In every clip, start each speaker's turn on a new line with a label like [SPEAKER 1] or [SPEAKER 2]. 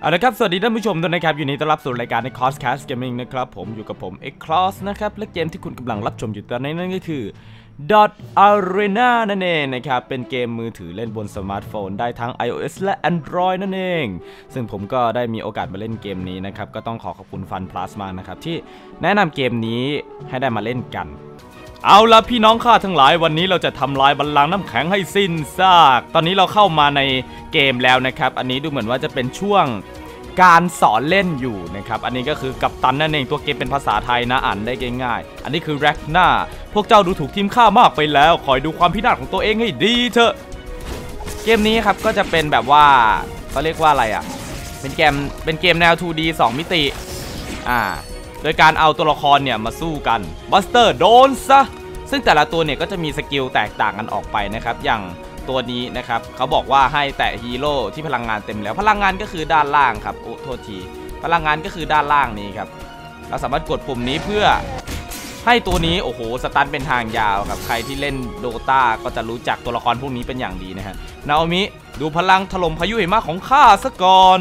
[SPEAKER 1] เอาละครับ สวัสดีท่านผู้ชมด้วยนะครับ อยู่ในต้อนรับสู่รายการใน c o s t Cast Gaming นะครับ ผมอยู่กับผม X Cross นะครับ และเกมที่คุณกำลังรับชมอยู่ตอนนี้นั่นก็คือ Dot Arena นั่นเองนะครับ เป็นเกมมือถือเล่นบนสมาร์ทโฟน ได้ทั้ง iOS และ Android นั่นเอง ซึ่งผมก็ได้มีโอกาสมาเล่นเกมนี้นะครับ ก็ต้องขอขอบคุณ Fun Plus มากนะครับ ที่แนะนำเกมนี้ให้ได้มาเล่นกัน เอาละพี่น้องข้าทั้งหลายวันนี้เราจะทำลายบัลลังก์น้ำแข็งให้สิ้นซาก ตอนนี้เราเข้ามาในเกมแล้วนะครับ อันนี้ดูเหมือนว่าจะเป็นช่วงการสอนเล่นอยู่นะครับ อันนี้ก็คือกัปตันนั่นเองตัวเกมเป็นภาษาไทยนะอ่านได้ง่ายๆ อันนี้คือแร็กหน้าพวกเจ้าดูถูกทีมข้ามากไปแล้ว คอยดูความพินาศของตัวเองให้ดีเถอะ เกมนี้ครับก็จะเป็นแบบว่าเขาเรียกว่าอะไรอะ เป็นเกมเป็นเกมแนว 2D 2 มิติ อ่า โดยการเอาตัวละครเนี่ยมาสู้กันบัสเตอร์โดนซะ ซึ่งแต่ละตัวเนี่ยก็จะมีสกิลแตกต่างกันออกไปนะครับ อย่างตัวนี้นะครับเขาบอกว่าให้แตะฮีโร่ที่พลังงานเต็มแล้ว พลังงานก็คือด้านล่างครับโอ้โทษที พลังงานก็คือด้านล่างนี้ครับเราสามารถกดปุ่มนี้เพื่อให้ตัวนี้โอ้โหสตันเป็นทางยาวครับใครที่เล่นโดตาก็จะรู้จักตัวละครพวกนี้เป็นอย่างดีนะฮะนาโอมิดูพลังถล่มพายุหิมะของข้าซะก่อน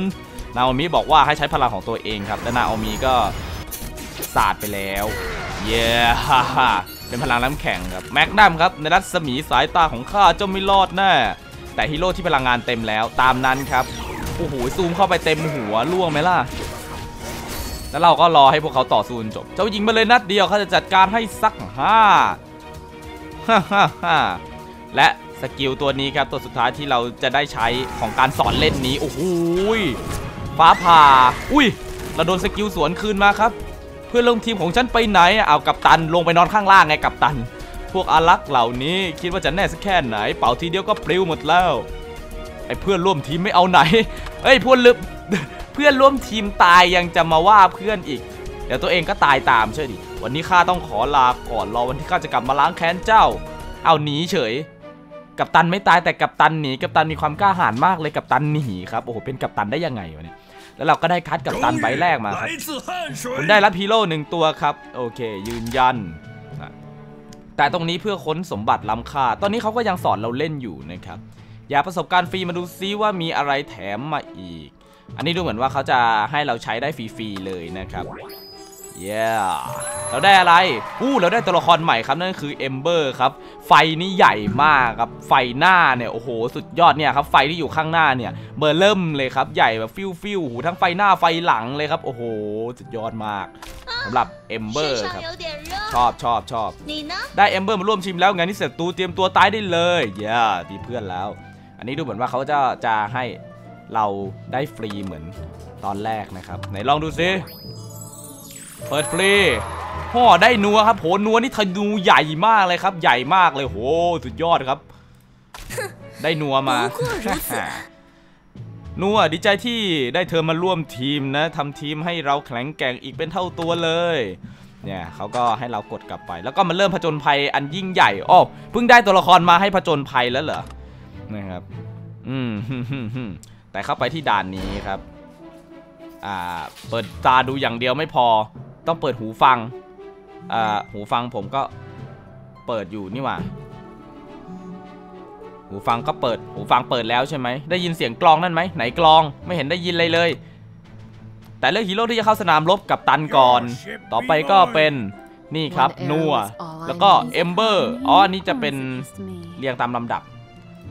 [SPEAKER 1] นาโอมิบอกว่าให้ใช้พลังของตัวเองครับและนาโอมิก็สาดไปแล้วเย้ฮ่าฮ่า เป็นพลังน้ำแข็งครับแม็กนัมครับในรัศมีสายตาของข้าเจ้าไม่รอดแน่แต่ฮีโร่ที่พลังงานเต็มแล้วตามนั้นครับโอ้โหซูมเข้าไปเต็มหัวล่วงไหมล่ะแล้วเราก็รอให้พวกเขาต่อสู้จบ เจ้ายิงมาเลยนัดเดียวเขาจะจัดการให้สักห้าฮ่าฮ่าฮ่าและสกิลตัวนี้ครับตัวสุดท้ายที่เราจะได้ใช้ของการสอนเล่นนี้ โอ้โหฟ้าผ่า อุ้ย เราโดนสกิลสวนคืนมาครับ เพื่อนร่วมทีมของฉันไปไหนเอากับตันลงไปนอนข้างล่างไงกับตัน พวกอารักษ์เหล่านี้คิดว่าจะแน่สักแค่ไหน เป่าทีเดียวก็ปลิวหมดแล้วไอ้เพื่อนร่วมทีมไม่เอาไหนเอ้ยพวกลึกเพื่อนร่วมทีมตายยังจะมาว่าเพื่อนอีก เดี๋ยวตัวเองก็ตายตามใช่ดิวันนี้ข้าต้องขอลาก่อนรอวันที่ข้าจะกลับมาล้างแค้นเจ้า เอาหนีเฉยกับตันไม่ตายแต่กับตันหนีกับตันมีความกล้าหาญมากเลยกับตันหนีครับโอ้โหเป็นกับตันได้ยังไงวะเนี่ย แล้วเราก็ได้คัดกับตันใบแรกมาครับผมได้รับฮีโร่หนึ่งตัวครับ โอเค ยืนยัน แต่ตรงนี้เพื่อค้นสมบัติล้ำค่า ตอนนี้เขาก็ยังสอนเราเล่นอยู่นะครับ อย่าประสบการณ์ฟรีมาดูซิว่ามีอะไรแถมมาอีก อันนี้ดูเหมือนว่าเขาจะให้เราใช้ได้ฟรีๆเลยนะครับ เย้เราได้อะไรอู้เราได้ตัวละครใหม่ครับนั่นคือเอมเบอร์ครับ ไฟนี่ใหญ่มากครับ ไฟหน้าเนี่ย โอ้โห สุดยอดเนี่ยครับ ไฟที่อยู่ข้างหน้าเนี่ย เบอร์เริ่มเลยครับ ใหญ่แบบฟิวฟิวหูทั้งไฟหน้าไฟหลังเลยครับ โอ้โห สุดยอดมากสำหรับเอมเบอร์ครับ ชอบชอบชอบ ได้เอมเบอร์มาร่วมชิมแล้วงานนี้เสร็จตูเตรียมตัวตายได้เลยเย้มีเพื่อนแล้ว อันนี้ดูเหมือนว่าเขาจะจะให้เราได้ฟรีเหมือนตอนแรกนะครับ ไหนลองดูซิ เปิดฟรีพ่อได้นัวครับโหนัวนี่ธนูใหญ่มากเลยครับ ใหญ่มากเลยโหสุดยอดครับ ได้นัวมานัวดีใจที่ได้เธอมาร่วมทีมนะทำทีมให้เราแข็งแกร่งอีกเป็นเท่าตัวเลย เนี่ยเขาก็ให้เรากดกลับไป แล้วก็มาเริ่มผจญภัยอันยิ่งใหญ่อ้อเพิ่งได้ตัวละครมาให้ผจญภัยแล้วเหรอนะครับ อืมแต่เข้าไปที่ด่านนี้ครับ อ่า เปิดตาดูอย่างเดียวไม่พอ ต้องเปิดหูฟังอ่าหูฟังผมก็เปิดอยู่นี่หว่า หูฟังก็เปิด หูฟังเปิดแล้วใช่ไหม ได้ยินเสียงกลองนั่นไหม ไหนกลอง ไม่เห็นได้ยินเลยเลย แต่เลือกฮีโร่ที่จะเข้าสนามรบกับตันก่อน ต่อไปก็เป็นนี่ครับ นัว แล้วก็เอมเบอร์ อ๋อ อันนี้จะเป็นเรียงตามลำดับ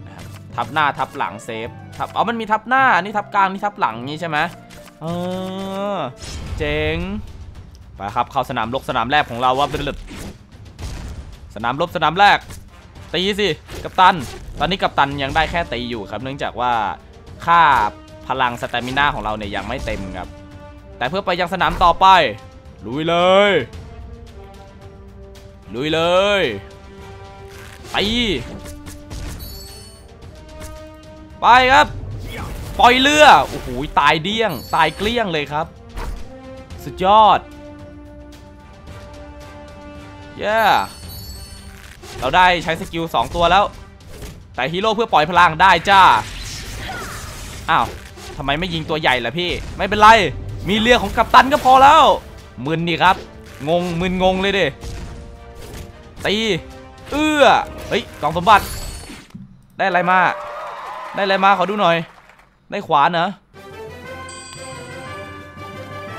[SPEAKER 1] นะครับทับหน้าทับหลังเซฟ ทับ อ๋อ มันมีทับหน้า นี่ทับกลาง นี่ทับหลังนี้ใช่ไหมเออ เจ๋ง ไปครับเข้าสนามรบสนามแรกของเราว่าเป็นลึกสนามรบสนามแรกตีสิกัปตัน ตอนนี้กัปตันยังได้แค่ตีอยู่ครับ เนื่องจากว่าค่าพลังสเตมิน่าของเราเนี่ยยังไม่เต็มครับ แต่เพื่อไปยังสนามต่อไปลุยเลยลุยเลยไปไปครับ ปล่อยเรือโอ้โหตายเดี้ยง ตายเกลี้ยงเลยครับ สุดยอด เย้เราได้ใช้สกิล2ตัวแล้ว แต่ฮีโร่เพื่อปล่อยพลังได้จ้า อ้าวทำไมไม่ยิงตัวใหญ่ล่ะพี่ ไม่เป็นไร มีเรือของกัปตันก็พอแล้ว มึนดีครับ งง มึนงงเลยดิ ตี เอื้อ เฮ้ย กล่องสมบัติ ได้อะไรมา ได้อะไรมาขอดูหน่อย ได้ขวานเหรอ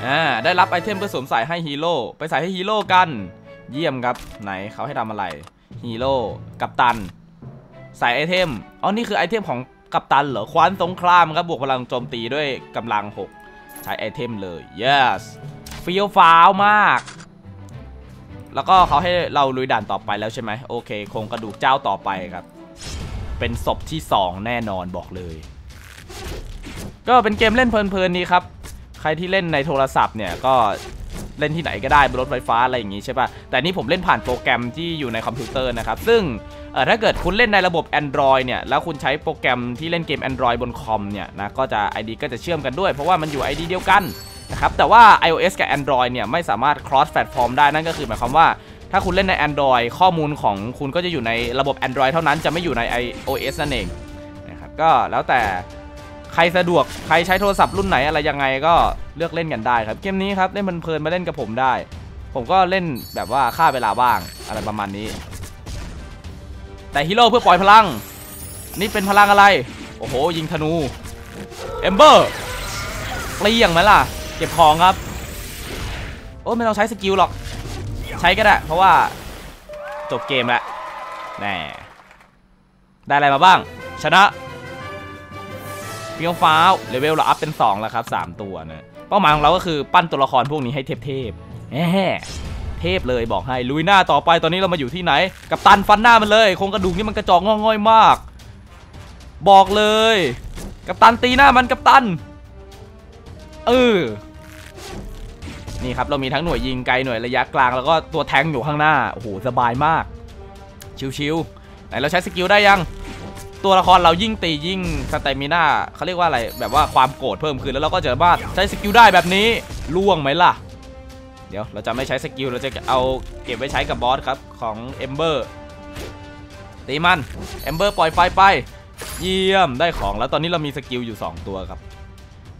[SPEAKER 1] อ่า ได้รับไอเทมเพื่อสวมใส่ให้ฮีโร่ ไปใส่ให้ฮีโร่กัน เยี่ยมครับ ไหนเขาให้ทำอะไรฮีโร่กัปตันใส่ไอเทมอ๋อนี่คือไอเทมของกัปตันเหรอควานสงครามครับบวกพลังโจมตีด้วยกำลัง 6 ใช้ไอเทมเลย yes ฟีลฟ้าวมาก แล้วก็เขาให้เราลุยด่านต่อไปแล้วใช่ไหมโอเคโครงกระดูกเจ้าต่อไปครับ เป็นศพที่ 2 แน่นอนบอกเลย ก็เป็นเกมเล่นเพลินๆนี้ครับ ใครที่เล่นในโทรศัพท์เนี่ยก็ เล่นที่ไหนก็ได้บนรถไฟฟ้าอะไรอย่างงี้ใช่ปะ่ะแต่นี่ผมเล่นผ่านโปรแกรมที่อยู่ในคอมพิวเตอร์นะครับซึ่งเออถ้าเกิดคุณเล่นในระบบ Android เนี่ยแล้วคุณใช้โปรแกรมที่เล่นเกม Android บนคอมเนี่ยนะก็จะ ID ก็จะเชื่อมกันด้วย เพราะว่ามันอยู่ ID เดียวกันนะครับแต่ว่า iOS กับ Android เนี่ยไม่สามารถ cross platform ได้นั่นก็คือหมายความว่าถ้าคุณเล่นใน Android ข้อมูลของคุณก็จะอยู่ในระบบ Android เท่านั้นจะไม่อยู่ใน iOS นั่นเองนะครับก็แล้วแต่ ใครสะดวกใครใช้โทรศัพท์รุ่นไหนอะไรยังไงก็เลือกเล่นกันได้ครับ เกมนี้ครับเล่นเพลินมาเล่นกับผมได้ ผมก็เล่นแบบว่าฆ่าเวลาบ้างอะไรประมาณนี้ แต่ฮีโร่เพื่อปล่อยพลัง นี่เป็นพลังอะไร โอ้โห ยิงธนูเอมเบอร์เปลี่ยงไหมล่ะ เก็บของครับ โอ้ไม่ต้องใช้สกิลหรอก ใช้ก็ได้ เพราะว่าจบเกมแล้วแน่ได้อะไรมาบ้าง ชนะ เฟี้ยวฟ้าวเลเวลเราอัพเป็น2แล้วครับ3ตัวนะเป้าหมายของเราก็คือปั้นตัวละครพวกนี้ให้เทพๆแหมเทพเลยบอกให้ลุยหน้าต่อไปตอนนี้เรามาอยู่ที่ไหน กับตันฟันหน้ามันเลยโครงกระดูกนี่มันกระจอกงอง่อยมาก บอกเลย กับตันตีหน้ามันกับตันเออนี่ครับเรามีทั้งหน่วยยิงไกลหน่วยระยะกลางแล้วก็ตัวแทงอยู่ข้างหน้าโอ้โหสบายมาก ชิวๆไหนเราใช้สกิลได้ยัง ตัวละครเรายิ่งตียิ่งสเตมิน่าเขาเรียกว่าอะไรแบบว่าความโกรธเพิ่มขึ้นแล้วเราก็จะสามารถใช้สกิลได้แบบนี้ล่วงไหมล่ะ เดี๋ยวเราจะไม่ใช้สกิลเราจะเอาเก็บไว้ใช้กับบอสครับของเอมเบอร์ตีมันเอมเบอร์ปล่อยไฟไป เยี่ยมได้ของแล้วตอนนี้เรามีสกิลอยู่ 2 ตัวครับ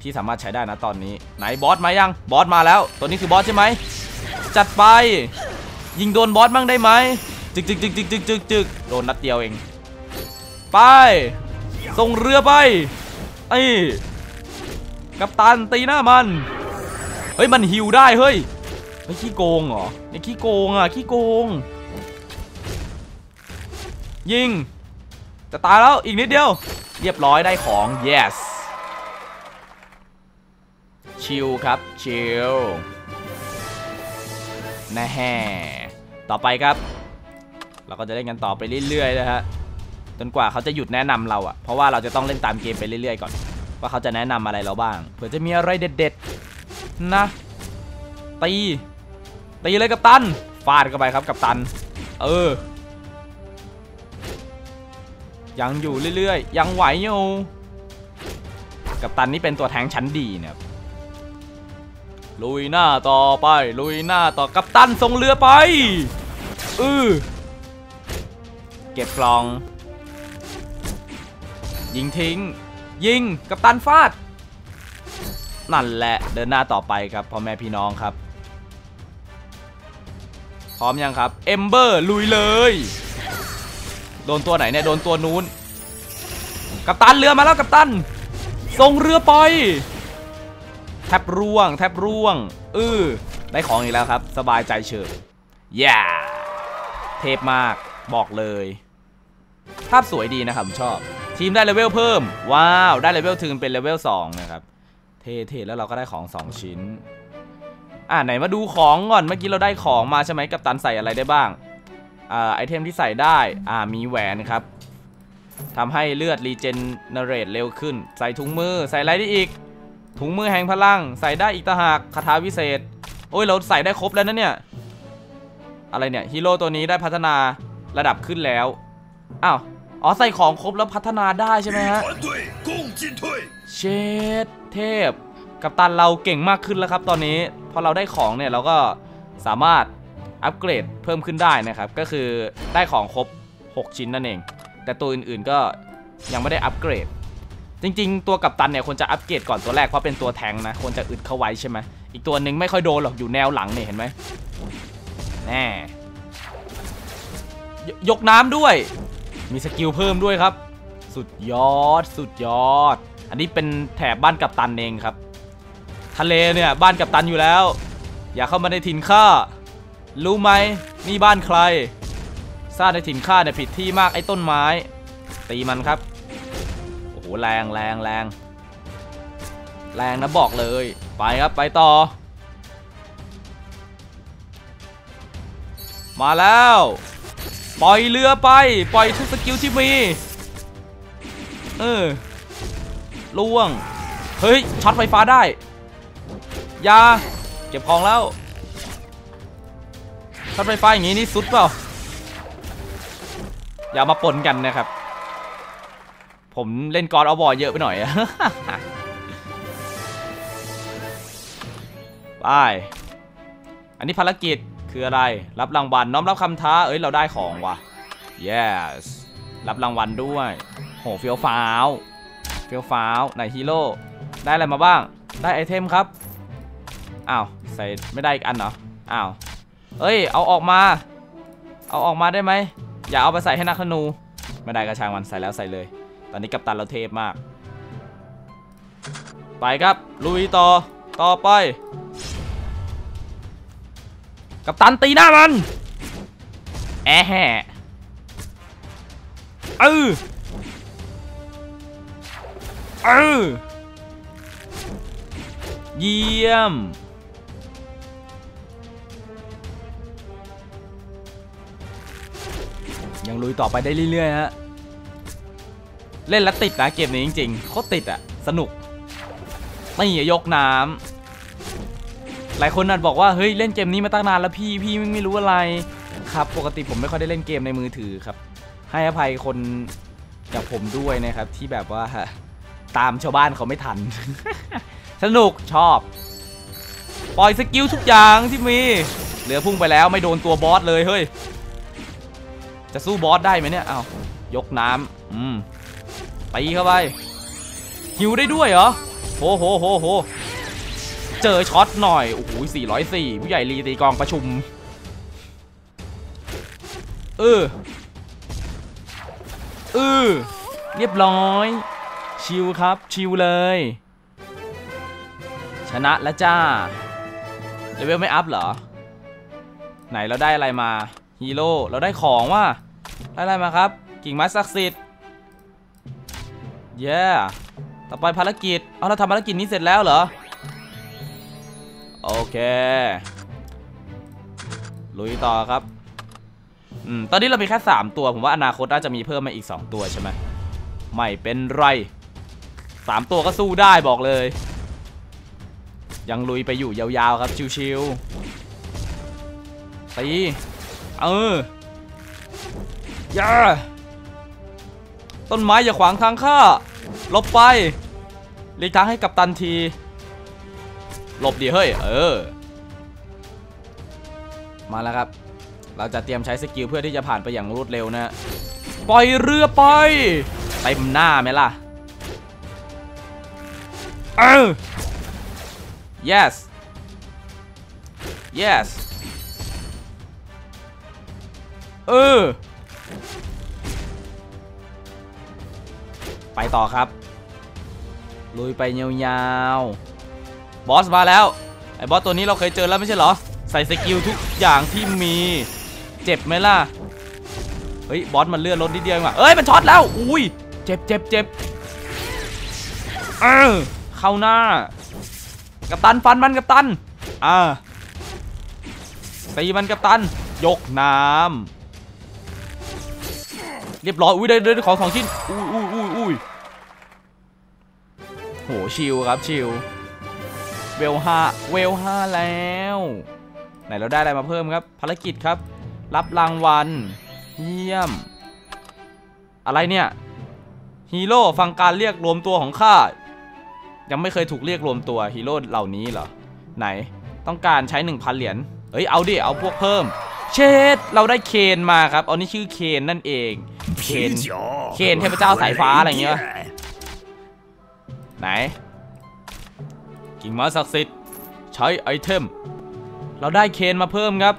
[SPEAKER 1] ที่สามารถใช้ได้นะตอนนี้ ไหนบอสมายังบอสมาแล้ว ตัวนี้คือบอสใช่ไหมจัดไป ยิงโดนบอสบ้างได้ไหมจึกจึกจึกจึกจึกจึกจึกโดนนัดเดียวเอง ไป ส่งเรือไป ไอ้กัปตันตีหน้ามัน เฮ้ย มันฮิวได้เฮ้ยไอ้ยขี้โกงเหรอไอ้ขี้โกงอะขี้โกง ยิง จะตายแล้วอีกนิดเดียว เรียบร้อยได้ของ yes ชิลครับ ชิลแน่แห่ต่อไปครับ เราก็จะเล่นกันต่อไปเรื่อยๆนะฮะ จนกว่าเขาจะหยุดแนะนำเราอะเพราะว่าเราจะต้องเล่นตามเกมไปเรื่อยๆก่อน ว่าเขาจะแนะนำอะไรเราบ้าง เผื่อจะมีอะไรเด็ดๆนะตีตีเลยกับตันฟาดเข้าไปครับกับตัน เออ ยังอยู่เรื่อยๆ ยังไหวอยู่กับตันนี่เป็นตัวแทงชั้นดีนะครับลุยหน้าต่อไป ลุยหน้าต่อกับตันส่งเรือไปอือเก็บกล่อง ยิงทิ้ง ยิงกับตันฟาด นั่นแหละเดินหน้าต่อไปครับพ่อแม่พี่น้องครับ พร้อมยังครับเอมเบอร์ลุยเลย โดนตัวไหนเนี่ยโดนตัวนู้น กับตันเรือมาแล้วกับตันส่งเรือไป แทบร่วง แทบร่วงเออได้ของอีกแล้วครับ สบายใจเฉิบย่าเทพมากบอกเลย ภาพสวยดีนะครับผมชอบ ทีมได้เลเวลเพิ่ม ว้าว ได้เลเวลถึงเป็นเลเวล2นะครับ เท่ๆแล้วเราก็ได้ของ 2 ชิ้น อ่าไหนมาดูของก่อน เมื่อกี้เราได้ของมาใช่ไหมกับตันใส่อะไรได้บ้าง อ่าไอเทมที่ใส่ได้ อ่ามีแหวนครับทำให้เลือดรีเจนเนเรตเร็วขึ้น ใส่ถุงมือ ใส่อะไรได้อีก ถุงมือแห่งพลัง ใส่ได้อีกตหากคาถาวิเศษ โอ้ยเราใส่ได้ครบแล้วนะเนี่ย อะไรเนี่ยฮีโร่ตัวนี้ได้พัฒนาระดับขึ้นแล้ว อ้าว อ๋อใส่ของครบแล้วพัฒนาได้ใช่ไหมฮะเชดเทพ กับตันเราเก่งมากขึ้นแล้วครับ ตอนนี้พอเราได้ของเนี่ยเราก็สามารถอัปเกรดเพิ่มขึ้นได้นะครับ ก็คือได้ของครบ 6 ชิ้นนั่นเอง แต่ตัวอื่นๆก็ยังไม่ได้อัปเกรด จริง ๆ ตัวกับตันเนี่ยควรจะอัปเกรดก่อนตัวแรกเพราะเป็นตัวแทงนะควรจะอึดเข้าไว้ใช่ไหมอีกตัวหนึ่งไม่ค่อยโดนหรอกอยู่แนวหลังเนี่ยเห็นไหมแน่ยกน้ำด้วย มีสกิลเพิ่มด้วยครับ สุดยอด สุดยอด อันนี้เป็นแถบบ้านกับตันเองครับ ทะเลเนี่ยบ้านกับตันอยู่แล้ว อย่าเข้ามาในถิ่นข้า รู้ไหมนี่บ้านใครสร้างในถิ่นข้าเนี่ยผิดที่มากไอ้ต้นไม้ ตีมันครับ โอ้โหแรงแรงแรงแรงนะบอกเลย ไปครับไปต่อ มาแล้ว ปล่อยเรือไป ปล่อยทุกสกิลที่มี เออล่วง เฮ้ย ช็อตไฟฟ้าได้ ยา เก็บของแล้ว ช็อตไฟฟ้าอย่างนี้นี่สุดเปล่า อย่ามาปนกันนะครับ ผมเล่นกอดเอาบอเยอะไปหน่อยไป อันนี้ภารกิจ คืออะไร รับรางวัลน้อมรับคำท้า เอ้ย เราได้ของว่ะ yes รับรางวัลด้วย โห เฟี้ยวฟ้าว เฟี้ยวฟ้าวไหนฮีโร่ ได้อะไรมาบ้าง ได้ไอเทมครับ อ้าว ใส่ไม่ได้อีกอันเหรอ อ้าว เอ้ย เอาออกมา เอาออกมาได้ไหม อย่าเอาไปใส่ให้นักธนู ไม่ได้กระชางมันใส่แล้วใส่เลย ตอนนี้กัปตันเราเทพมาก ไปครับ ลุยต่อ ต่อไป กัปตันตีหน้ามัน แอะแห่เออเออเยี่ยม ยังลุยต่อไปได้เรื่อยๆฮะ เล่นแล้วติดนะเกมนี้จริงๆโคตรติดอะสนุก ไม่ยกน้ำ หลายคนอาจบอกว่าเฮ้ยเล่นเกมนี้มาตั้งนานแล้วพี่พี่ไม่รู้อะไรครับ ปกติผมไม่ค่อยได้เล่นเกมในมือถือครับ ให้อภัยคนอย่างผมด้วยนะครับที่แบบว่าตามชาวบ้านเขาไม่ทัน สนุกชอบ ปล่อยสกิลทุกอย่างที่มี เหลือพุ่งไปแล้วไม่โดนตัวบอสเลยเฮ้ย จะสู้บอสได้ไหมเนี่ยเอายกน้ำอืมตีเข้าไปหิวได้ด้วยเหรอโหโหโหโห เจอช็อตหน่อย โอ้โห404 ผู้ใหญ่รีตีกองประชุม เออเออเรียบร้อย ชิวครับ ชิวเลย ชนะแล้วจ้า เลเวลไม่อัพเหรอ ไหนเราได้อะไรมา ฮีโร่ เราได้ของว่ะได้อะไรมาครับ กิ่งไม้ศักดิ์สิทธิ์เย้ต่อไปภารกิจ เอาเราทำภารกิจนี้เสร็จแล้วเหรอ โอเค ลุยต่อครับอืมตอนนี้เรามีแค่ 3 ตัว ผมว่าอนาคตน่าจะมีเพิ่มมาอีก 2 ตัวใช่ไหมไม่เป็นไร 3 ตัวก็สู้ได้บอกเลย ยังลุยไปอยู่ยาวๆครับชิวๆตีเออย่าต้นไม้อย่าขวางทางข้าลบไปหลีกทางให้กับตันที หลบดีเฮ้ย เออ มาแล้วครับ เราจะเตรียมใช้สกิลเพื่อที่จะผ่านไปอย่างรวดเร็วนะ ปล่อยเรือไปเต็มหน้าไหมล่ะ เออ yes yes เออ ไปต่อครับ ลุยไปยาวๆ บอสมาแล้ว ไอ้บอสตัวนี้เราเคยเจอแล้วไม่ใช่เหรอ ใส่สกิลทุกอย่างที่มี เจ็บไหมล่ะ เฮ้ยบอสมันเลื่อนรถนิดเดียวองว่ะเอ้ยมันช็อตแล้ว อุ้ย เจ็บเจ็บเจ็บเออเข้าหน้า กับตันฟันมันกับตัน อ่าตีมันกับตัน ยกน้ำเรียบร้อย อุ้ยได้ได้ของสองชิ้น อุ้ยอุ้ยอุ้ยอุ้ยโหชิลครับชิล เวลห้าเวลห้าแล้ว ไหนเราได้อะไรมาเพิ่มครับ ภารกิจครับ รับรางวัล เยี่ยม อะไรเนี่ย ฮีโร่ฟังการเรียกรวมตัวของข้า ยังไม่เคยถูกเรียกรวมตัวฮีโร่เหล่านี้เหรอ ไหน ต้องการใช้ 1,000 เหรียญ เอ้ย เอาดิ เอาพวกเพิ่ม เชดเราได้เคนมาครับ เอานี่ชื่อเคนนั่นเอง เคน เคนเทพเจ้าสายฟ้าอะไรเงี้ย ไหน กิ่งไม้ศักดิ์สิทธิ์ใช้ไอเทม เราได้เคนมาเพิ่มครับ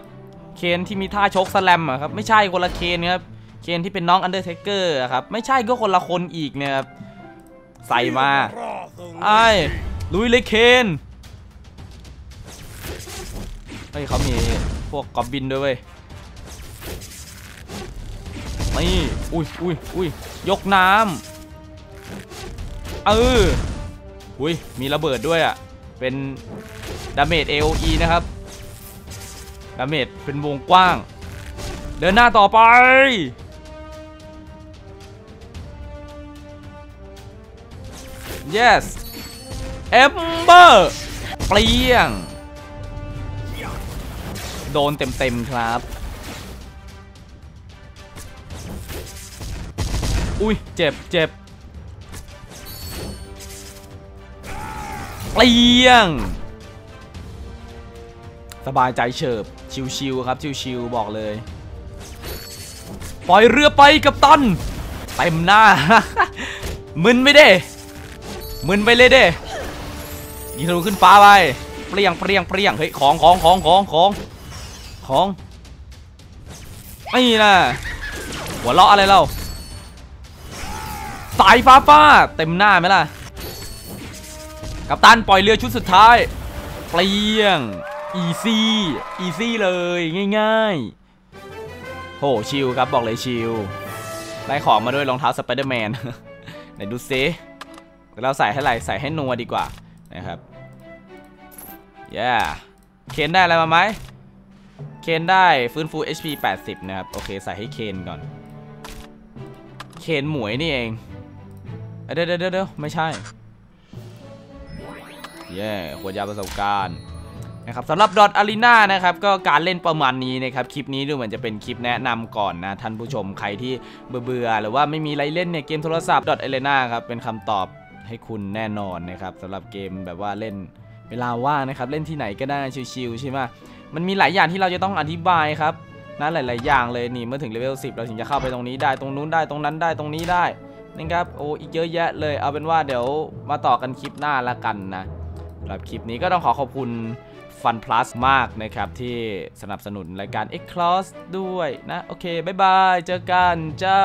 [SPEAKER 1] เคนที่มีท่าชกสแลมอะครับไม่ใช่คนละเคนครับเคนที่เป็นน้องอันเดอร์เทเกอร์ครับไม่ใช่ก็คนละคนอีกเนี่ยครับใส่มาไอ้ลุยเลยเคนเฮ้ยเขามีพวกกอบบินด้วยเว้ยนี่อุ้ยอุ้ยอุ้ยยกน้ำเอออุ้ยมีระเบิดด้วยอะ เป็นดาเมจ AOE นะครับดาเมจเป็นวงกว้าง เดินหน้าต่อไป yes Ember เปรี้ยง โดนเต็มๆครับ อุ้ยเจ็บเจ็บ เลียง สบายใจเฉิบ ชิวๆครับ ชิวๆบอกเลย ปล่อยเรือไปกับตันเต็มหน้า มึนไม่ได้ มึนไปเลยเด้ยิงทะลุขึ้นฟ้าไป เปรี้ยงเปรี้ยงเปรี้ยงเฮ้ยของของของของของของไม่นะหัวเราะอะไรเราสายฟ้าฟาเต็มหน้าไหมล่ะ กัปตันปล่อยเรือชุดสุดท้าย เปรี้ยง อีซี่ อีซี่เลยง่ายๆ โหชิลครับบอกเลยชิลได้ของมาด้วยรองเท้าสไปเดอร์แมนไหนดูซิเดี๋ยวเราใส่ให้ไรใส่ให้นัวดีกว่านะครับย่าเคนได้อะไรมาไหมเคนได้ฟื้นฟู HP 80 นะครับ โอเคใส่ให้เคนก่อน เคนหมวยนี่เองเดี๋ยวเดี๋ยวเดี๋ยวไม่ใช่ เย่ขวดยาประสบการณ์นะครับสำหรับดอทอารีนานะครับก็การเล่นประมาณนี้นะครับคลิปนี้ดูเหมือนจะเป็นคลิปแนะนำก่อนนะท่านผู้ชมใครที่เบื่อหรือว่าไม่มีอะไรเล่นเนี่ยเกมโทรศัพท์ดอทอารีนาครับเป็นคำตอบให้คุณแน่นอนนะครับสำหรับเกมแบบว่าเล่นเวลาว่างนะครับเล่นที่ไหนก็ได้ชิวๆใช่ไหมมันมีหลายอย่างที่เราจะต้องอธิบายครับนะหลายๆอย่างเลยนี่เมื่อถึงเลเวล10 เราถึงจะเข้าไปตรงนี้ได้ตรงนู้นได้ตรงนั้นได้ตรงนี้ได้นะครับโอ้อีกเยอะแยะเลยเอาเป็นว่าเดี๋ยวมาต่อกันคลิปหน้าละกันนะ หรับคลิปนี้ก็ต้องขอขอบคุณ Fun Plus มากนะครับ ที่สนับสนุนรายการ X Cross ด้วยนะ โอเค บ๊ายบาย เจอกันจ้า